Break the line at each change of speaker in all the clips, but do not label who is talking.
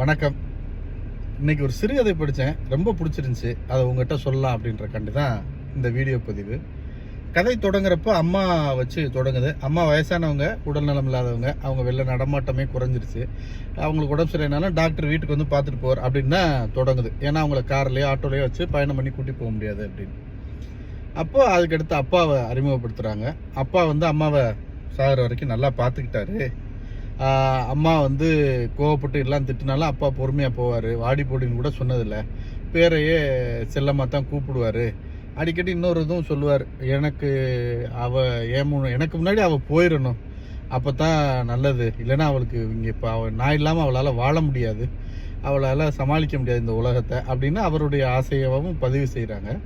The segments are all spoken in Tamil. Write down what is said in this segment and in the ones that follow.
வணக்கம். இன்னைக்கு ஒரு சிறுகதை படித்தேன் ரொம்ப பிடிச்சிருந்துச்சி. அதை உங்ககிட்ட சொல்லலாம் அப்படின்ற கண்டு தான் இந்த வீடியோ பதிவு. கதை தொடங்குறப்ப அம்மா வச்சு தொடங்குது. அம்மா வயசானவங்க உடல்நலம் இல்லாதவங்க அவங்க வெளில நடமாட்டமே குறைஞ்சிருச்சு. அவங்களுக்கு உடம்பு சரியினாலும் டாக்டர் வீட்டுக்கு வந்து பார்த்துட்டு போவார் அப்படின்னு தான் தொடங்குது. ஏன்னா அவங்கள கார்லேயோ ஆட்டோலையோ வச்சு பயணம் பண்ணி கூட்டி போக முடியாது அப்படின்னு. அப்போ அதுக்கடுத்து அப்பாவை அறிமுகப்படுத்துகிறாங்க அப்பா வந்து அம்மாவை சாகிற வரைக்கும் நல்லா பார்த்துக்கிட்டாரு. அம்மா வந்து கோவப்பட்டு எல்லாம் திட்டினாலும் அப்பா பொறுமையாக போவார். வாடி போடின்னு கூட சொன்னதில்லை. பேரையே செல்லமாக தான் கூப்பிடுவார். அடிக்கடி இன்னொரு இதுவும் சொல்லுவார். எனக்கு அவள் ஏன் எனக்கு முன்னாடி அவள் போயிடணும் அப்போ தான் நல்லது. இல்லைன்னா அவளுக்கு இங்கே இப்போ அவள் நான் இல்லாமல் அவளால் வாழ முடியாது. அவளால் சமாளிக்க முடியாது இந்த உலகத்தை அப்படின்னு அவருடைய ஆசையவும் பதிவு செய்கிறாங்க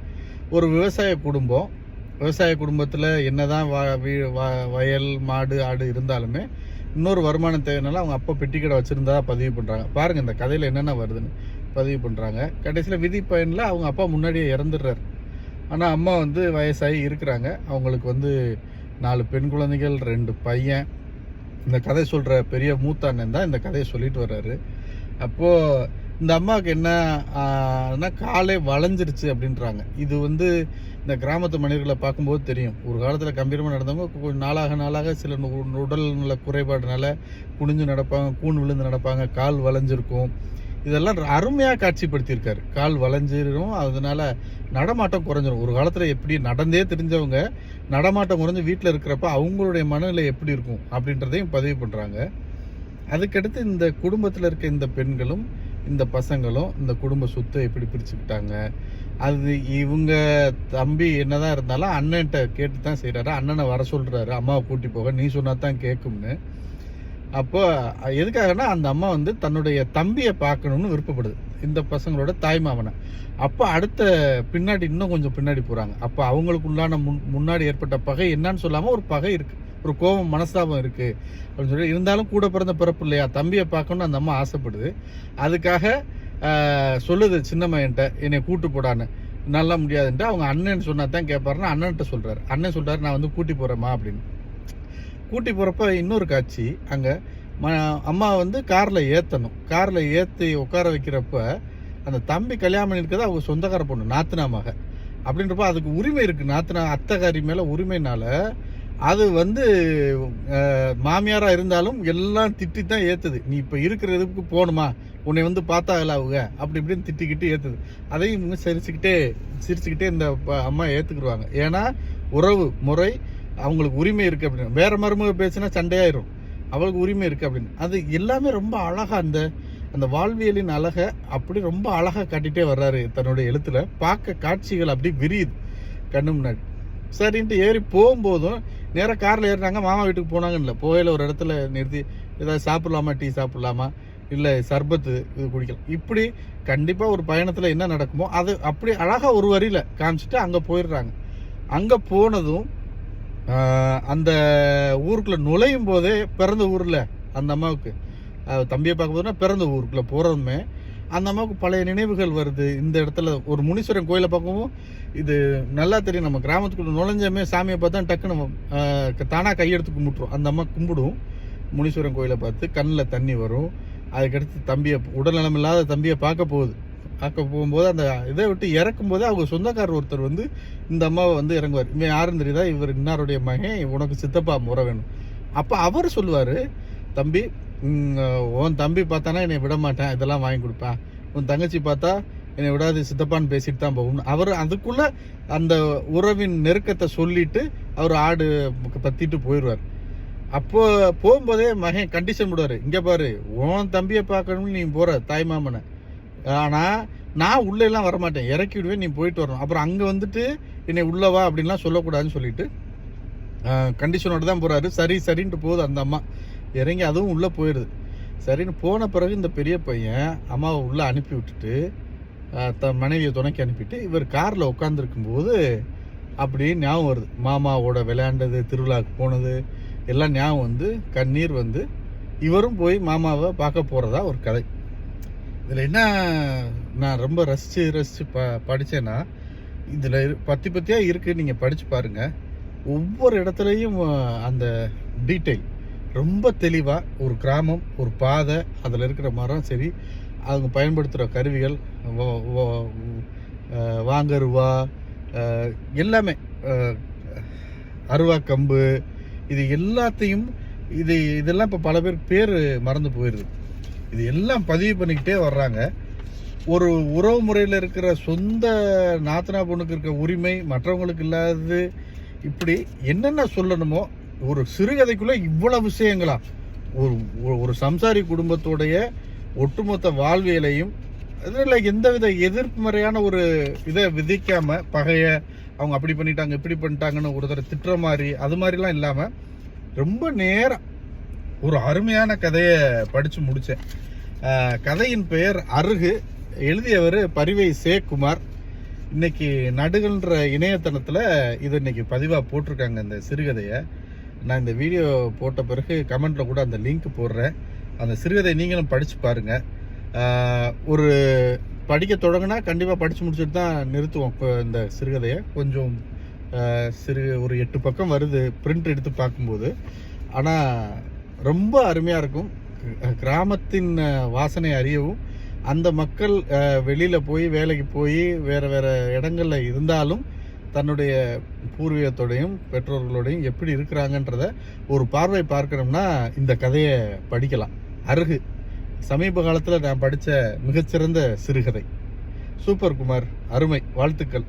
ஒரு விவசாய குடும்பம். விவசாய குடும்பத்தில் என்னதான் வா வீ- வயல் மாடு ஆடு இருந்தாலுமே இன்னொரு வருமானம் தேவைனால அவங்க அப்பா பெட்டி கடை வச்சுருந்தா பதிவு பண்ணுறாங்க பாருங்கள் இந்த கதையில் என்னென்ன வருதுன்னு பதிவு பண்ணுறாங்க கடைசியில் விதி பயனில் அவங்க அப்பா முன்னாடியே இறந்துடுறாரு. ஆனால் அம்மா வந்து வயசாகி இருக்கிறாங்க. அவங்களுக்கு வந்து நாலு பெண் குழந்தைகள் ரெண்டு பையன். இந்த கதை சொல்கிற பெரிய மூத்த அண்ணன் தான் இந்த கதையை சொல்லிட்டு வர்றாரு. அப்போது இந்த அம்மாவுக்கு என்ன காலே வளைஞ்சிருச்சு அப்படின்றாங்க. இது வந்து இந்த கிராமத்து மனிதர்களை பார்க்கும்போது தெரியும். ஒரு காலத்தில் கம்பீரமாக நடந்தவங்க கொஞ்சம் நாளாக நாளாக சில உடல் நல குறைபாடுனால குனிஞ்சு நடப்பாங்க கூன் விழுந்து நடப்பாங்க கால் வளைஞ்சிருக்கும். இதெல்லாம் அருமையாக காட்சிப்படுத்தியிருக்காரு. கால் வளைஞ்சிரும் அதனால நடமாட்டம் குறைஞ்சிரும். ஒரு காலத்தில் எப்படி நடந்தே தெரிஞ்சவங்க நடமாட்டம் குறைஞ்சு வீட்டில் இருக்கிறப்ப அவங்களுடைய மனநிலை எப்படி இருக்கும் அப்படின்றதையும் பதிவு பண்ணுறாங்க அதுக்கடுத்து இந்த குடும்பத்தில் இருக்க இந்த பெண்களும் இந்த பசங்களும் இந்த குடும்ப சொத்தை எப்படி பிரிச்சுக்கிட்டாங்க? அது இவங்க தம்பி என்னதான் இருந்தாலும் அண்ணன்ட்ட கேட்டு தான் செய்கிறாரு அண்ணனை வர சொல்கிறாரு அம்மாவை கூட்டி போக. நீ சொன்னா தான் கேட்கும்னு அப்போ எதுக்காகனா அந்த அம்மா வந்து தன்னுடைய தம்பியை பார்க்கணும்னு விருப்பப்படுது. இந்த பசங்களோட தாய்மாமனை அப்போ அடுத்த பின்னாடி இன்னும் கொஞ்சம் பின்னாடி போகிறாங்க அப்போ அவங்களுக்குள்ளான முன் முன்னாடி ஏற்பட்ட பகை என்னன்னு சொல்லாமல் ஒரு பகை இருக்குது ஒரு கோபம் மனஸ்தாபம் இருக்குது அப்படின்னு சொல்லி இருந்தாலும் கூட பிறந்த பிறப்பு இல்லையா? தம்பியை பார்க்கணும்னு அந்த அம்மா ஆசைப்படுது. அதுக்காக சொல்லுது சின்னம்மையன்ட்ட என்னை கூட்டு போடான்னு. நல்லா முடியாதுன்ட்டு. அவங்க அண்ணன் சொன்னா தான் கேட்பாருன்னு அண்ணன்ட்ட சொல்றாரு. அண்ணன் சொல்கிறார் நான் வந்து கூட்டி போகிறேம்மா அப்படின்னு. கூட்டி போறப்ப இன்னொரு காட்சி அங்க. ம அம்மா வந்து காரில் ஏற்றணும் காரில் ஏற்றி உட்கார வைக்கிறப்ப அந்த தம்பி கல்யாணம் பண்ணிருக்கிறது அவங்க சொந்தக்கார பொண்ணு நாத்தனா மக அப்படின்றப்ப அதுக்கு உரிமை இருக்கு. நாத்தனா அத்தகாரி மேலே உரிமைனால அது வந்து மாமியாராக இருந்தாலும் எல்லாம் திட்டி தான் ஏற்றுது நீ இப்போ இருக்கிறதுக்கு போகணுமா உன்னை வந்து பார்த்தாங்கல்ல அவங்க. அப்படி இப்படின்னு திட்டிக்கிட்டு ஏற்றுது அதையும் இவங்க சிரிச்சுக்கிட்டே சிரிச்சுக்கிட்டே இந்த அம்மா ஏற்றுக்குருவாங்க ஏன்னா உறவு முறை அவங்களுக்கு உரிமை இருக்குது அப்படின்னு. வேற மருமக பேசினா சண்டையாயிரும். அவளுக்கு உரிமை இருக்குது அப்படின்னு. அது எல்லாமே ரொம்ப அழகாக அந்த அந்த வாழ்வியலின் அழகை அப்படி ரொம்ப அழகாக காட்டிகிட்டே வர்றாரு தன்னுடைய எழுத்துல. பார்க்க காட்சிகள் அப்படி விரியுது கண்ணு முன்னாடி. சரின்ட்டு ஏறி போகும்போதும் நேராக காரில் ஏறினாங்க மாமா வீட்டுக்கு போனாங்கன்னு இல்லை. போகையில் ஒரு இடத்துல நிறுத்தி ஏதாவது சாப்பிட்லாமா டீ சாப்பிட்லாமா? இல்லை சர்பத்து இது குடிக்கலாம். இப்படி கண்டிப்பாக ஒரு பயணத்தில் என்ன நடக்குமோ அது அப்படி அழகாக ஒரு வரியில் காமிச்சிட்டு அங்கே போயிடுறாங்க. அங்கே போனதும் அந்த ஊருக்குள்ளே நுழையும் போதே பிறந்த ஊரில் அந்த அம்மாவுக்கு தம்பியை பார்க்க போதுன்னா பிறந்த ஊருக்குள்ளே போகிறதுமே அந்த அம்மாவுக்கு பழைய நினைவுகள் வருது. இந்த இடத்துல ஒரு முனீஸ்வரன் கோயிலை பார்க்கவும் இது நல்லா தெரியும். நம்ம கிராமத்துக்குள்ள நுழைஞ்சமே சாமியை பார்த்தா டக்குன்னு தானாக கையெடுத்து கும்பிட்டுரும். அந்த அம்மா கும்பிடும். முனீஸ்வரன் கோயிலை பார்த்து கண்ணில் தண்ணி வரும். அதுக்கடுத்து தம்பியை உடல்நலம் இல்லாத தம்பியை பார்க்க போகுது. பார்க்க போகும்போது அந்த இதை விட்டு இறக்கும் போது அவங்க சொந்தக்காரர் ஒருத்தர் வந்து இந்த அம்மாவை வந்து இறங்குவார். இவன் யாருன்னு தெரியுதா? இவர் இன்னாருடைய மகன் உனக்கு சித்தப்பா முறை வேணும் அப்போ அவர் சொல்லுவார் தம்பி உன் தம்பி பார்த்தானா என்னை விட மாட்டேன்? இதெல்லாம் வாங்கி கொடுப்பேன் உன் தங்கச்சி பார்த்தா என்னை விடாது சித்தப்பான்னு பேசிட்டு தான் போகும். அவர் அதுக்குள்ள அந்த உறவின் நெருக்கத்தை சொல்லிட்டு அவர் ஆடு பத்திட்டு போயிடுவார். அப்போ போகும்போதே மகன் கண்டிஷன் விடுவார் இங்கே பாரு உன் தம்பியை பார்க்கணும்னு நீ போகிற தாய் மாமனை. ஆனால் நான் உள்ளெல்லாம் வரமாட்டேன். இறக்கி விடுவேன் நீ போயிட்டு வரணும். அப்புறம் அங்கே வந்துட்டு என்னை உள்ளவா அப்படின்லாம் சொல்லக்கூடாதுன்னு சொல்லிட்டு கண்டிஷனோட தான் போகிறாரு சரி சரின்ட்டு போகுது அந்த அம்மா. இறங்கி அதுவும் உள்ளே போயிடுது. சரின்னு போன பிறகு இந்த பெரிய பையன் அம்மாவை உள்ளே அனுப்பி விட்டுட்டு தன் மனைவியை துணைக்கி அனுப்பிட்டு இவர் காரில் உட்காந்துருக்கும் போது அப்படியே ஞாபகம் வருது. மாமாவோட விளையாண்டது திருவிழாவுக்கு போனது எல்லாம் ஞாபகம் வந்து கண்ணீர் வந்து இவரும் போய் மாமாவை பார்க்க போகிறதா ஒரு கதை. இதில் என்ன நான் ரொம்ப ரசித்து ரசித்து ப படித்தேன்னா இதில் பத்தி பத்தியாக இருக்குது நீங்கள் படித்து பாருங்கள் ஒவ்வொரு இடத்துலையும் அந்த டீட்டெயில். ரொம்ப தெளிவாக ஒரு கிராமம் ஒரு பாதை அதில் இருக்கிற மரம் சரி அவங்க பயன்படுத்துகிற கருவிகள் வாங்கருவா எல்லாமே அருவா கம்பு இது எல்லாத்தையும் இது இதெல்லாம் இப்போ பல பேர் பேர் மறந்து போயிடுது இது எல்லாம் பதிவு பண்ணிக்கிட்டே வர்றாங்க. ஒரு உறவு முறையில் இருக்கிற சொந்த நாத்தனா பொண்ணுக்கு இருக்க உரிமை மற்றவங்களுக்கு இல்லாதது இப்படி என்னென்ன சொல்லணுமோ ஒரு சிறுகதைக்குள்ள இவ்வளவு விஷயங்களா? ஒரு ஒரு- சம்சாரி குடும்பத்துடைய ஒட்டுமொத்த வாழ்வியலையும் அதில் எந்தவித எதிர்மறையான ஒரு இதை விதிக்காம பகைய அவங்க அப்படி பண்ணிட்டாங்க இப்படி பண்ணிட்டாங்கன்னு ஒரு தடவை திட்டுற மாதிரி அது மாதிரிலாம் இல்லாமல் ரொம்ப நேரம் ஒரு அருமையான கதையை படித்து முடித்தேன் கதையின் பெயர் அருகு. எழுதியவர் பரிவை சேகுமார். இன்னைக்கு நடுகள்ன்ற இணையதளத்தில் இது இன்னைக்கு பதிவாக போட்டிருக்காங்க இந்த சிறுகதையை. நான் இந்த வீடியோ போட்ட பிறகு கமெண்ட்டில் கூட அந்த லிங்க் போடுறேன். அந்த சிறுகதை நீங்களும் படித்து பாருங்கள் ஒரு படிக்க தொடங்கினா கண்டிப்பாக படித்து முடிச்சுட்டு தான் நிறுத்துவோம் இப்போ இந்த சிறுகதையை. கொஞ்சம் சிறு ஒரு எட்டு பக்கம் வருது பிரிண்ட் எடுத்து பார்க்கும்போது. ஆனால் ரொம்ப அருமையாக இருக்கும். கிராமத்தின் வாசனை அறியவும் அந்த மக்கள் வெளியில் போய் வேலைக்கு போய் வேறு வேறு இடங்களில் இருந்தாலும் தன்னுடைய பூர்வீகத்தோடையும் பெற்றோர்களோடையும் எப்படி இருக்கிறாங்கன்றத ஒரு பார்வை பார்க்கணும்னா இந்த கதையை படிக்கலாம். அருகு. சமீப காலத்தில் நான் படித்த மிகச்சிறந்த சிறுகதை. சூப்பர் குமார் அருமை. வாழ்த்துக்கள்.